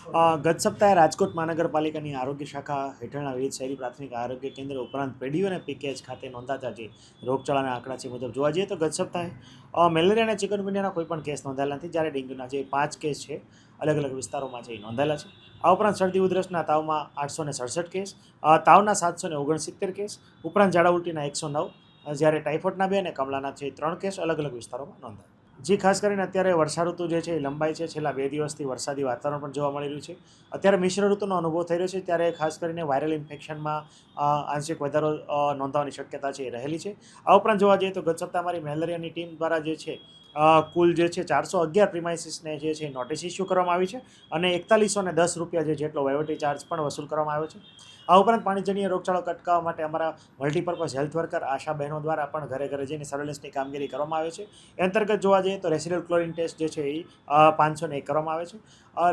ગત સપ્તાહે રાજકોટ મહાનગરપાલિકાની આરોગ્ય શાખા હેઠળના વિવિધ શહેરી પ્રાથમિક આરોગ્ય કેન્દ્ર ઉપરાંત પેઢીઓ અને પીકેએચ ખાતે નોંધાતા જે રોગચાળાના આંકડા છે મુજબ જોવા જઈએ તો ગત સપ્તાહે મેલેરિયા અને ચિકનગુનિયાના કોઈ પણ કેસ નોંધાયેલા નથી. જ્યારે ડેન્ગ્યુના જે પાંચ કેસ છે અલગ અલગ વિસ્તારોમાં છે એ નોંધાયેલા છે. આ ઉપરાંત શરદી ઉધરસના તાવમાં આઠસો ને સડસઠ કેસ તાવના સાતસો ને ઓગણસિત્તેર કેસ, ઉપરાંત ઝાડા ઉલટીના એકસો નવ જ્યારે ટાઇફોઇડના બે અને કમળાના છે ત્રણ કેસ અલગ અલગ વિસ્તારોમાં નોંધાયા. જે, ખાસ કરીને અત્યારે વર્ષા ઋતુ જે છે એ લંબાઈ છે. છેલ્લા બે દિવસથી વરસાદી વાતાવરણ પણ જોવા મળી રહ્યું છે. અત્યારે મિશ્ર ઋતુનો અનુભવ થઈ રહ્યો છે, ત્યારે ખાસ કરીને વાયરલ ઇન્ફેક્શનમાં આંશિક વધારો નોંધાવાની શક્યતા છે એ રહેલી છે. આ ઉપરાંત જોવા જઈએ તો ગત સપ્તાહ અમારી મેલેરિયાની ટીમ દ્વારા જે છે કુલ જે છે ચારસો અગિયાર પ્રિમાઇસીસને જે છે નોટિસ ઇસ્યુ કરવામાં આવી છે અને એકતાલીસો ને દસ રૂપિયા જે જેટલો વહીવટી ચાર્જ પણ વસૂલ કરવામાં આવ્યો છે. આ ઉપરાંત પાણીજન્ય રોગચાળો અટકાવવા માટે અમારા મલ્ટીપર્પઝ હેલ્થ વર્કર આશા બહેનો દ્વારા પણ ઘરે ઘરે જઈને સર્વેલન્સની કામગીરી કરવામાં આવે છે. એ અંતર્ગત જોવા જઈએ તો રેસિડલ ક્લોરિન ટેસ્ટ જે છે એ પાંચસો ને એક કરવામાં આવે છે.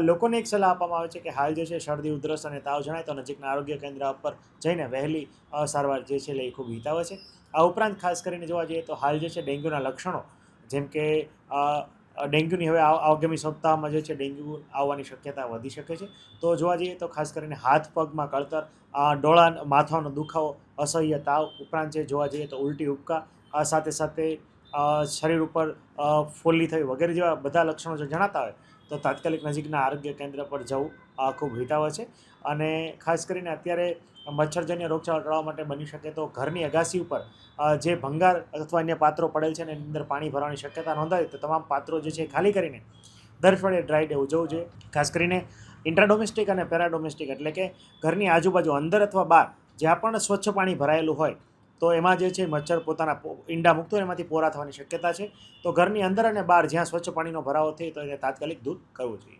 લોકોને એક સલાહ આપવામાં આવે છે કે હાલ જે છે શરદી, ઉધરસ અને તાવ જણાય તો નજીકના આરોગ્ય કેન્દ્ર પર જઈને વહેલી સારવાર જે છે એ ખૂબ હિતાવે છે. આ ઉપરાંત ખાસ કરીને જોવા જઈએ તો હાલ જે છે ડેન્ગ્યુના લક્ષણો જેમ કે ડેન્ગ્યુની હવે આગામી સપ્તાહમાં જે છે ડેન્ગ્યુ આવવાની શક્યતા વધી શકે છે. તો જોવા જઈએ તો ખાસ કરીને હાથ, પગમાં કળતર ડોળા માથાનો દુખાવો, અસહ્ય તાવ ઉપરાંત જે જોવા જઈએ તો ઉલટી ઉપકા સાથે સાથે શરીર ઉપર ફોલ્લી થવી વગેરે જેવા બધા લક્ષણો જો જણાતા હોય, તો તાત્કાલિક નજીકના આરોગ્ય કેન્દ્ર પર જવું ખૂબ હિતાવહ છે. અને ખાસ કરીને અત્યારે મચ્છરજન્ય રોગચાળો ટાળવા માટે બની શકે તો ઘરની અગાસી ઉપર જે ભંગાર અથવા અન્ય પાત્રો પડેલ છે એની અંદર પાણી ભરવાની શક્યતા નોંધાય, તો તમામ પાત્રો જે છે ખાલી કરીને દર અઠવાડિયે ડ્રાય ડે ઉજવવું જોઈએ. ખાસ કરીને ઇન્ટ્રાડોમેસ્ટિક અને પેરાડોમેસ્ટિક એટલે કે ઘરની આજુબાજુ અંદર અથવા બહાર જ્યાં પણ સ્વચ્છ પાણી ભરાયેલું હોય તો એમાં જે છે મચ્છર પોતાના ઈંડા મૂકતો એમાંથી પોરા થવાની શક્યતા છે. તો ઘરની અંદર અને બહાર જ્યાં સ્વચ્છ પાણીનો ભરાવો થાય તો એને તાત્કાલિક દૂર કરવું જોઈએ.